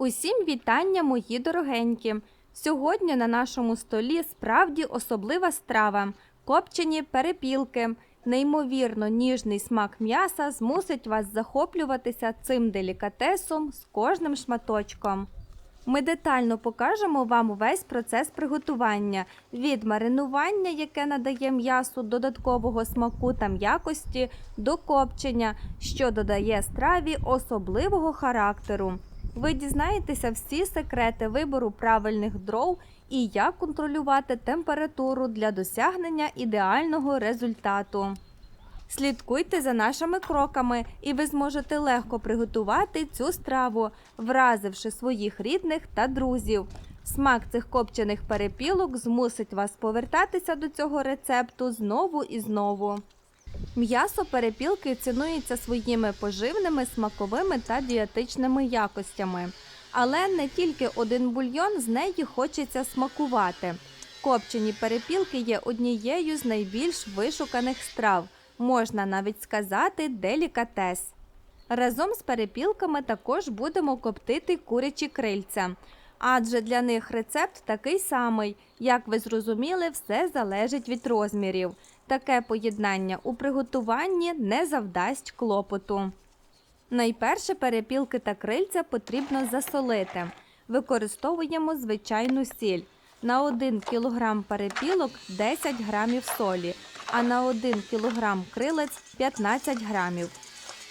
Усім вітання, мої дорогенькі! Сьогодні на нашому столі справді особлива страва копчені перепілки. Неймовірно ніжний смак м'яса змусить вас захоплюватися цим делікатесом з кожним шматочком. Ми детально покажемо вам весь процес приготування від маринування, яке надає м'ясу додаткового смаку та м'якості, до копчення, що додає страві особливого характеру. Ви дізнаєтеся всі секрети вибору правильних дров і як контролювати температуру для досягнення ідеального результату. Слідкуйте за нашими кроками, і ви зможете легко приготувати цю страву, вразивши своїх рідних та друзів. Смак цих копчених перепілок змусить вас повертатися до цього рецепту знову і знову. М'ясо перепілки цінується своїми поживними, смаковими та дієтичними якостями. Але не тільки один бульйон з неї хочеться смакувати. Копчені перепілки є однією з найбільш вишуканих страв, можна навіть сказати делікатес. Разом з перепілками також будемо коптити курячі крильця. Адже для них рецепт такий самий. Як ви зрозуміли, все залежить від розмірів. Таке поєднання у приготуванні не завдасть клопоту. Найперше перепілки та крильця потрібно засолити. Використовуємо звичайну сіль. На 1 кг перепілок 10 грамів солі, а на 1 кг крилець 15 грамів.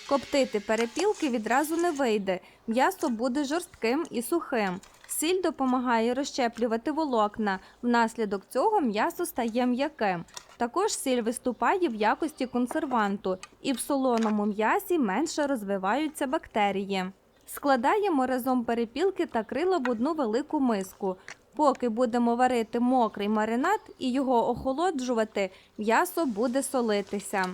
Коптити перепілки відразу не вийде, м'ясо буде жорстким і сухим. Сіль допомагає розщеплювати волокна, внаслідок цього м'ясо стає м'яким. Також сіль виступає в якості консерванту, і в солоному м'ясі менше розвиваються бактерії. Складаємо разом перепілки та крила в одну велику миску. Поки будемо варити мокрий маринад і його охолоджувати, м'ясо буде солитися.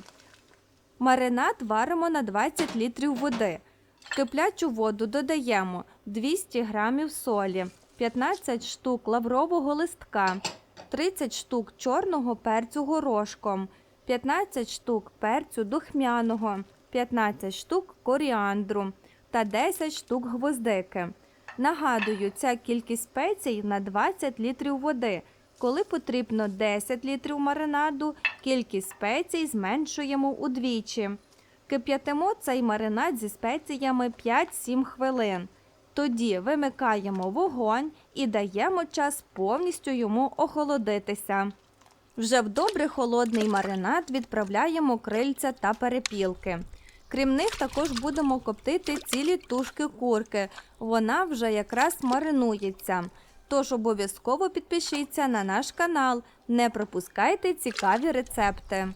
Маринад варимо на 20 літрів води. В киплячу воду додаємо 200 грамів солі, 15 штук лаврового листка, 30 штук чорного перцю горошком, 15 штук перцю духмяного, 15 штук коріандру та 10 штук гвоздики. Нагадую, ця кількість спецій на 20 літрів води. Коли потрібно 10 літрів маринаду, кількість спецій зменшуємо удвічі. Кип'ятимо цей маринад зі спеціями 5-7 хвилин. Тоді вимикаємо вогонь і даємо час повністю йому охолодитися. Вже в добре холодний маринад відправляємо крильця та перепілки. Крім них, також будемо коптити цілі тушки курки. Вона вже якраз маринується. Тож обов'язково підпишіться на наш канал, не пропускайте цікаві рецепти.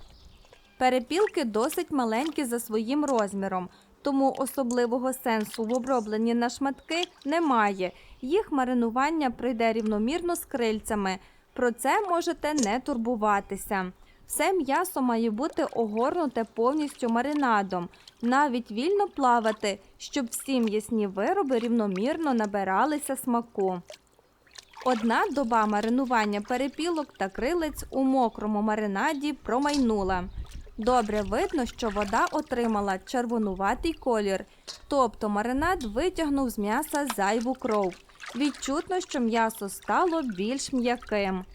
Перепілки досить маленькі за своїм розміром, тому особливого сенсу в обробленні на шматки немає. Їх маринування пройде рівномірно з крильцями. Про це можете не турбуватися. Все м'ясо має бути огорнуте повністю маринадом, навіть вільно плавати, щоб всі м'ясні вироби рівномірно набиралися смаку. Одна доба маринування перепілок та крилець у мокрому маринаді промайнула. Добре видно, що вода отримала червонуватий колір, тобто маринад витягнув з м'яса зайву кров. Відчутно, що м'ясо стало більш м'яким.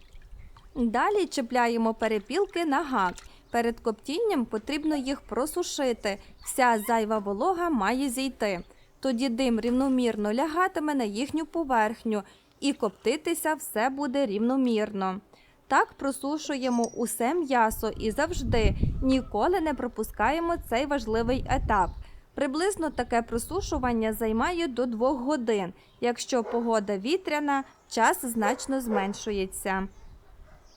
Далі чіпляємо перепілки на гак. Перед коптінням потрібно їх просушити. Вся зайва волога має зійти. Тоді дим рівномірно лягатиме на їхню поверхню і коптитися все буде рівномірно. Так просушуємо усе м'ясо і завжди ніколи не пропускаємо цей важливий етап. Приблизно таке просушування займає до 2 годин. Якщо погода вітряна, час значно зменшується.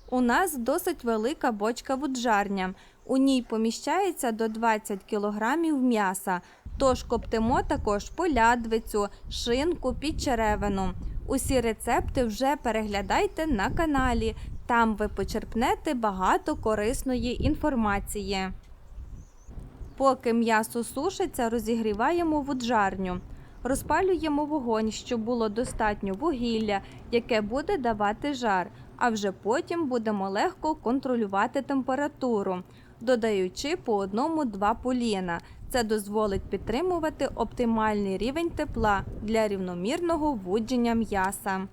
У нас досить велика бочка вуджарня. У ній поміщається до 20 кг м'яса. Тож коптимо також полядвицю, шинку, підчеревину. Усі рецепти вже переглядайте на каналі. Там ви почерпнете багато корисної інформації. Поки м'ясо сушиться, розігріваємо вуджарню. Розпалюємо вогонь, щоб було достатньо вугілля, яке буде давати жар, а вже потім будемо легко контролювати температуру, додаючи по одному-два поліна. Це дозволить підтримувати оптимальний рівень тепла для рівномірного вудження м'яса.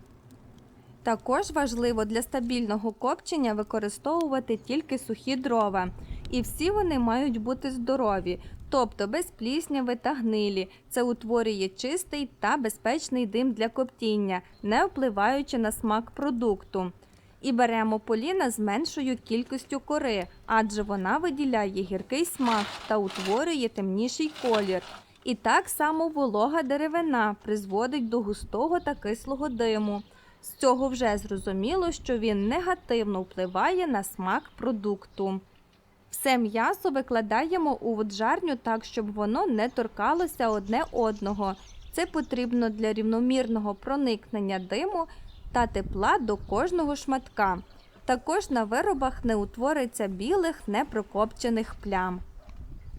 Також важливо для стабільного копчення використовувати тільки сухі дрова, і всі вони мають бути здорові, тобто без плісняви та гнилі. Це утворює чистий та безпечний дим для коптіння, не впливаючи на смак продукту. І беремо поліна з меншою кількістю кори, адже вона виділяє гіркий смак та утворює темніший колір. І так само волога деревина призводить до густого та кислого диму. З цього вже зрозуміло, що він негативно впливає на смак продукту. Все м'ясо викладаємо у воджарню так, щоб воно не торкалося одне одного. Це потрібно для рівномірного проникнення диму та тепла до кожного шматка. Також на виробах не утвориться білих непрокопчених плям.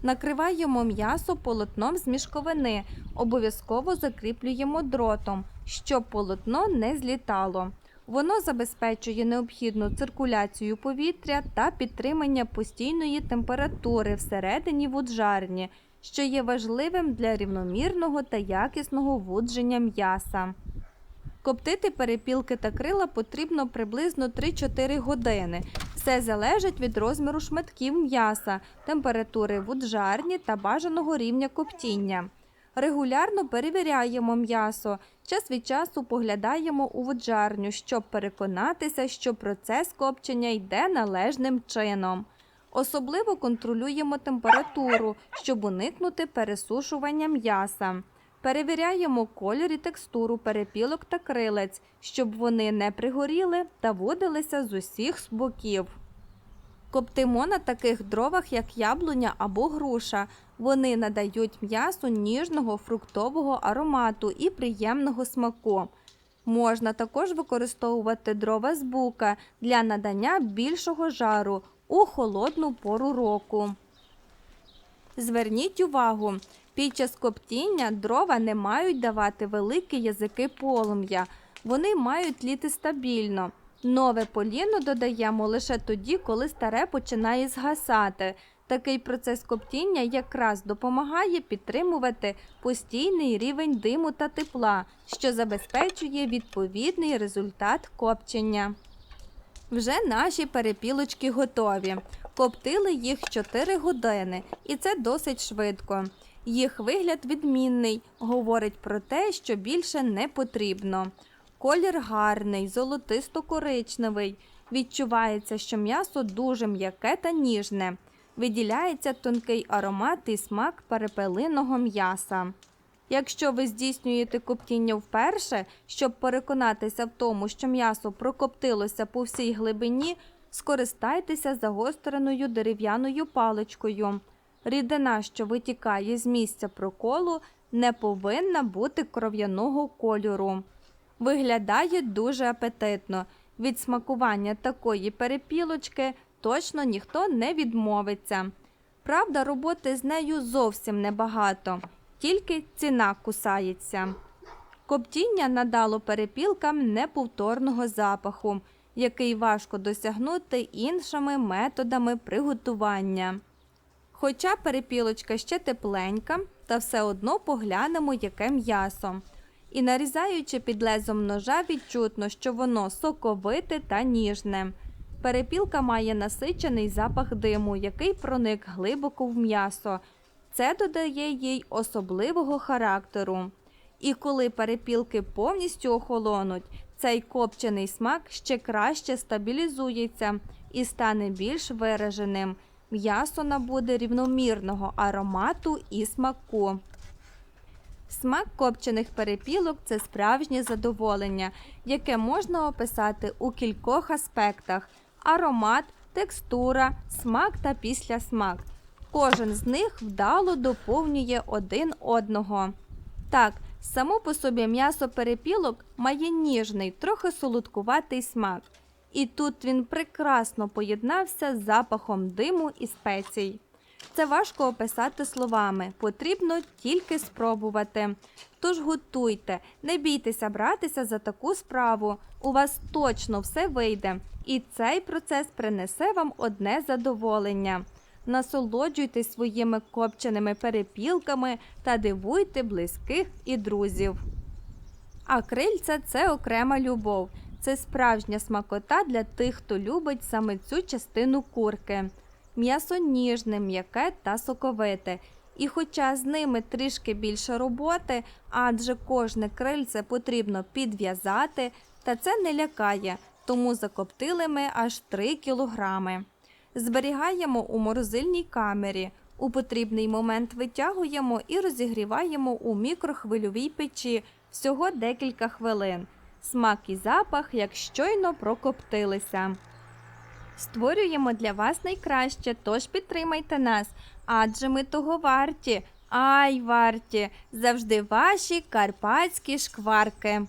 Накриваємо м'ясо полотном з мішковини, обов'язково закріплюємо дротом, щоб полотно не злітало. Воно забезпечує необхідну циркуляцію повітря та підтримання постійної температури всередині вуджарні, що є важливим для рівномірного та якісного вудження м'яса. Коптити перепілки та крила потрібно приблизно 3-4 години. Все залежить від розміру шматків м'яса, температури вуджарні та бажаного рівня коптіння. Регулярно перевіряємо м'ясо, час від часу поглядаємо у воджарню, щоб переконатися, що процес копчення йде належним чином. Особливо контролюємо температуру, щоб уникнути пересушування м'яса. Перевіряємо колір і текстуру перепілок та крилець, щоб вони не пригоріли та водилися з усіх боків. Коптимо на таких дровах, як яблуня або груша. Вони надають м'ясу ніжного фруктового аромату і приємного смаку. Можна також використовувати дрова з бука для надання більшого жару у холодну пору року. Зверніть увагу, під час коптіння дрова не мають давати великі язики полум'я. Вони мають тліти стабільно. Нове поліно додаємо лише тоді, коли старе починає згасати. Такий процес коптіння якраз допомагає підтримувати постійний рівень диму та тепла, що забезпечує відповідний результат копчення. Вже наші перепілочки готові. Коптили їх 4 години, і це досить швидко. Їх вигляд відмінний, говорить про те, що більше не потрібно. Колір гарний, золотисто-коричневий. Відчувається, що м'ясо дуже м'яке та ніжне. Виділяється тонкий аромат і смак перепелиного м'яса. Якщо ви здійснюєте коптіння вперше, щоб переконатися в тому, що м'ясо прокоптилося по всій глибині, скористайтеся загостреною дерев'яною паличкою. Рідина, що витікає з місця проколу, не повинна бути кров'яного кольору. Виглядає дуже апетитно. Від смакування такої перепілочки точно ніхто не відмовиться. Правда, роботи з нею зовсім небагато, тільки ціна кусається. Коптіння надало перепілкам неповторного запаху, який важко досягнути іншими методами приготування. Хоча перепілочка ще тепленька, та все одно поглянемо, яке м'ясо. І нарізаючи під лезом ножа, відчутно, що воно соковите та ніжне. Перепілка має насичений запах диму, який проник глибоко в м'ясо. Це додає їй особливого характеру. І коли перепілки повністю охолонуть, цей копчений смак ще краще стабілізується і стане більш вираженим. М'ясо набуде рівномірного аромату і смаку. Смак копчених перепілок це справжнє задоволення, яке можна описати у кількох аспектах: аромат, текстура, смак та післясмак. Кожен з них вдало доповнює один одного. Так, само по собі м'ясо перепілок має ніжний, трохи солодкуватий смак. І тут він прекрасно поєднався з запахом диму і спецій. Це важко описати словами, потрібно тільки спробувати. Тож готуйте, не бійтеся братися за таку справу. У вас точно все вийде, і цей процес принесе вам одне задоволення. насолоджуйтесь своїми копченими перепілками та дивуйте близьких і друзів. А крильця це окрема любов. Це справжня смакота для тих, хто любить саме цю частину курки. М'ясо ніжне, м'яке та соковите. І хоча з ними трішки більше роботи, адже кожне крильце потрібно підв'язати, та це не лякає, тому закоптили ми аж 3 кілограми. Зберігаємо у морозильній камері. У потрібний момент витягуємо і розігріваємо у мікрохвильовій печі всього декілька хвилин. Смак і запах, як щойно прокоптилися. Створюємо для вас найкраще, тож підтримайте нас, адже ми того варті. Ай, варті! Завжди ваші карпатські шкварки.